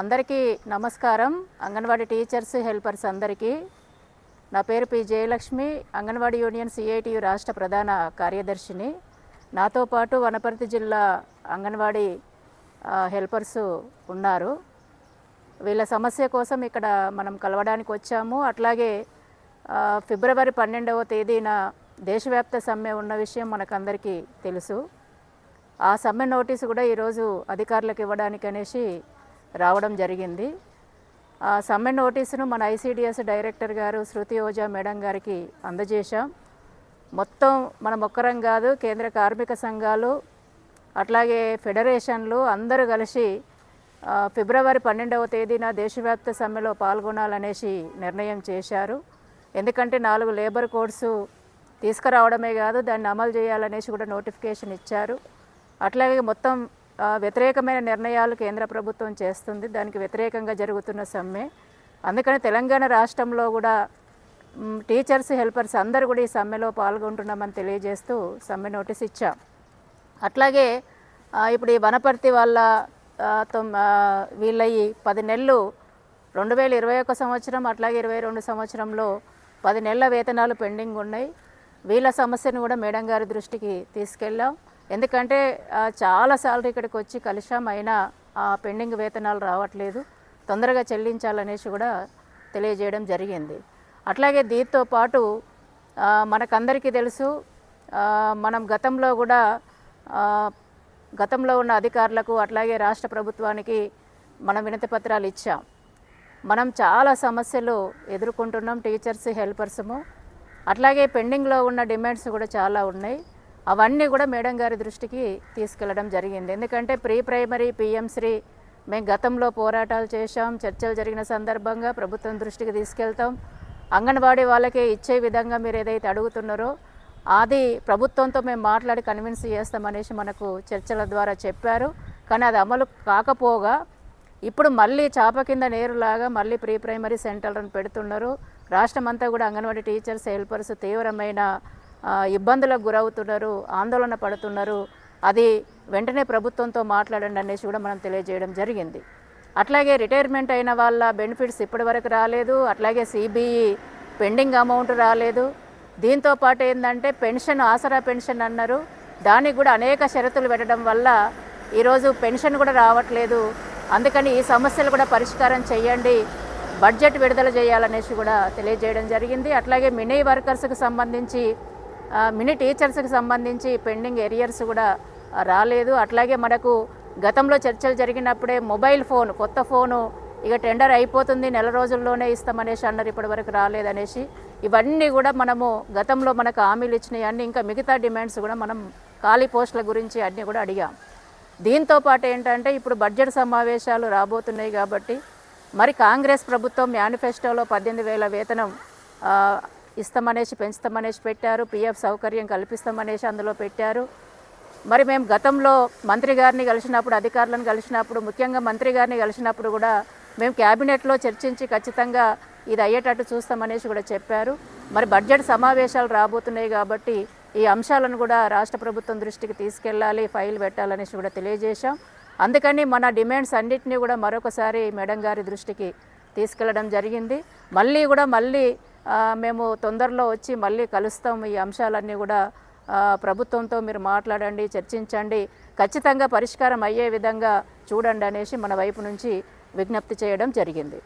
అందరికీ నమస్కారం. Anganwadi teachers helpers అందరికీ. నా పేరు P. Jayalakshmi Anganwadi union CITU రాష్ట్ర ప్రధాన కార్యదర్శిని. నాతో పాటు వనపర్తి జిల్లా అంగన్వాడీ హెల్పర్స్ ఉన్నారు. వీళ్ళ సమస్య కోసం ఇక్కడ మనం కలవడానికి వచ్చాము. అట్లాగే ఫిబ్రవరి పన్నెండవ తేదీన దేశవ్యాప్త సమ్మె ఉన్న విషయం మనకందరికీ తెలుసు. ఆ సమ్మె నోటీసు కూడా ఈరోజు అధికారులకు ఇవ్వడానికి అనేసి రావడం జరిగింది. ఆ సమ్మె నోటీసును మన ఐసీడిఎస్ డైరెక్టర్ గారు శృతి ఓజా మేడం గారికి అందజేశాం. మొత్తం మనం ఒక్కరం కాదు కేంద్ర కార్మిక సంఘాలు అట్లాగే ఫెడరేషన్లు అందరూ కలిసి ఫిబ్రవరి పన్నెండవ తేదీన దేశవ్యాప్త సమ్మెలో పాల్గొనాలనేసి నిర్ణయం చేశారు. ఎందుకంటే నాలుగు లేబర్ కోడ్సు తీసుకురావడమే కాదు దాన్ని అమలు చేయాలనేసి కూడా నోటిఫికేషన్ ఇచ్చారు. అట్లాగే మొత్తం వ్యతిరేకమైన నిర్ణయాలు కేంద్ర ప్రభుత్వం చేస్తుంది. దానికి వ్యతిరేకంగా జరుగుతున్న సమ్మె. అందుకని తెలంగాణ రాష్ట్రంలో కూడా టీచర్స్ హెల్పర్స్ అందరూ కూడా ఈ సమ్మెలో పాల్గొంటున్నామని తెలియజేస్తూ సమ్మె నోటీస్ ఇచ్చాం. అట్లాగే ఇప్పుడు ఈ వనపర్తి వాళ్ళ ఆ, వీళ్ళ ఈ పది నెలలు రెండు వేల ఇరవై ఒక సంవత్సరం అట్లాగే ఇరవై రెండు సంవత్సరంలో పది నెలల వేతనాలు పెండింగ్ ఉన్నాయి. వీళ్ళ సమస్యను కూడా మేడం గారి దృష్టికి తీసుకెళ్ళాం. ఎందుకంటే చాలా సార్లు ఇక్కడికి వచ్చి కలిసాం అయినా ఆ పెండింగ్ వేతనాలు రావట్లేదు. తొందరగా చెల్లించాలనేసి కూడా తెలియజేయడం జరిగింది. అట్లాగే దీంతో పాటు మనకందరికీ తెలుసు మనం గతంలో కూడా గతంలో ఉన్న అధికారులకు అట్లాగే రాష్ట్ర ప్రభుత్వానికి మనం వినతి పత్రాలు ఇచ్చాం. మనం చాలా సమస్యలు ఎదుర్కొంటున్నాం టీచర్స్ హెల్పర్సము అట్లాగే పెండింగ్లో ఉన్న డిమాండ్స్ కూడా చాలా ఉన్నాయి. అవన్నీ కూడా మేడం గారి దృష్టికి తీసుకెళ్ళడం జరిగింది. ఎందుకంటే ప్రీ ప్రైమరీ పిఎం శ్రీ మేము గతంలో పోరాటాలు చేశాం చర్చలు జరిగిన సందర్భంగా ప్రభుత్వం దృష్టికి తీసుకెళ్తాం. అంగన్వాడీ వాళ్ళకే ఇచ్చే విధంగా మీరు ఏదైతే అడుగుతున్నారో అది ప్రభుత్వంతో మేము మాట్లాడి కన్విన్స్ చేస్తామనేసి మనకు చర్చల ద్వారా చెప్పారు. కానీ అది అమలు కాకపోగా ఇప్పుడు మళ్ళీ చాప కింద నేరులాగా మళ్ళీ ప్రీ ప్రైమరీ సెంటర్లను పెడుతున్నారు. రాష్ట్రం అంతా కూడా అంగన్వాడీ టీచర్స్ హెల్పర్స్ తీవ్రమైన ఇబ్బందులకు గురవుతున్నారు ఆందోళన పడుతున్నారు. అది వెంటనే ప్రభుత్వంతో మాట్లాడండి అనేసి కూడా మనం తెలియజేయడం జరిగింది. అట్లాగే రిటైర్మెంట్ అయిన వాళ్ళ బెనిఫిట్స్ ఇప్పటివరకు రాలేదు. అట్లాగే సిబిఈ పెండింగ్ అమౌంట్ రాలేదు. దీంతో పాటు ఏంటంటే పెన్షన్ ఆసరా పెన్షన్ అన్నారు. దానికి కూడా అనేక షరతులు పెట్టడం వల్ల ఈరోజు పెన్షన్ కూడా రావట్లేదు. అందుకని ఈ సమస్యలు కూడా పరిష్కారం చేయండి. బడ్జెట్ విడుదల చేయాలనేసి కూడా తెలియజేయడం జరిగింది. అట్లాగే మినీ వర్కర్స్కి సంబంధించి మినీ టీచర్స్కి సంబంధించి పెండింగ్ ఏరియర్స్ కూడా రాలేదు. అట్లాగే మనకు గతంలో చర్చలు జరిగినప్పుడే మొబైల్ ఫోన్ కొత్త ఫోను ఇక టెండర్ అయిపోతుంది నెల రోజుల్లోనే ఇస్తామనేసి అన్నారు ఇప్పటివరకు రాలేదనేసి. ఇవన్నీ కూడా మనము గతంలో మనకు హామీలు ఇచ్చినాయి అన్నీ ఇంకా మిగతా డిమాండ్స్ కూడా మనం ఖాళీ పోస్టుల గురించి అన్నీ కూడా అడిగాం. దీంతో పాటు ఏంటంటే ఇప్పుడు బడ్జెట్ సమావేశాలు రాబోతున్నాయి కాబట్టి మరి కాంగ్రెస్ ప్రభుత్వం మేనిఫెస్టోలో పద్దెనిమిది వేల వేతనం ఇస్తామనేసి పెంచుతామనేసి పెట్టారు పిఎఫ్ సౌకర్యం కల్పిస్తామనేసి అందులో పెట్టారు. మరి మేము గతంలో మంత్రి గారిని కలిసినప్పుడు అధికారులను కలిసినప్పుడు ముఖ్యంగా మంత్రి గారిని కలిసినప్పుడు కూడా మేము క్యాబినెట్లో చర్చించి ఖచ్చితంగా ఇది అయ్యేటట్టు చూస్తామనేసి కూడా చెప్పారు. మరి బడ్జెట్ సమావేశాలు రాబోతున్నాయి కాబట్టి ఈ అంశాలను కూడా రాష్ట్ర ప్రభుత్వం దృష్టికి తీసుకెళ్ళాలి ఫైల్ పెట్టాలనేసి కూడా తెలియజేశాం. అందుకని మన డిమాండ్స్ అన్నింటినీ కూడా మరొకసారి మేడం గారి దృష్టికి తీసుకెళ్ళడం జరిగింది. మళ్ళీ కూడా మళ్ళీ మేము తొందరలో వచ్చి మళ్ళీ కలుస్తాం ఈ అంశాలన్నీ కూడా ప్రభుత్వంతో మీరు మాట్లాడండి చర్చించండి. ఖచ్చితంగా పరిష్కారం అయ్యే విధంగా చూడండి అనేసి మన వైపు నుంచి విజ్ఞప్తి చేయడం జరిగింది.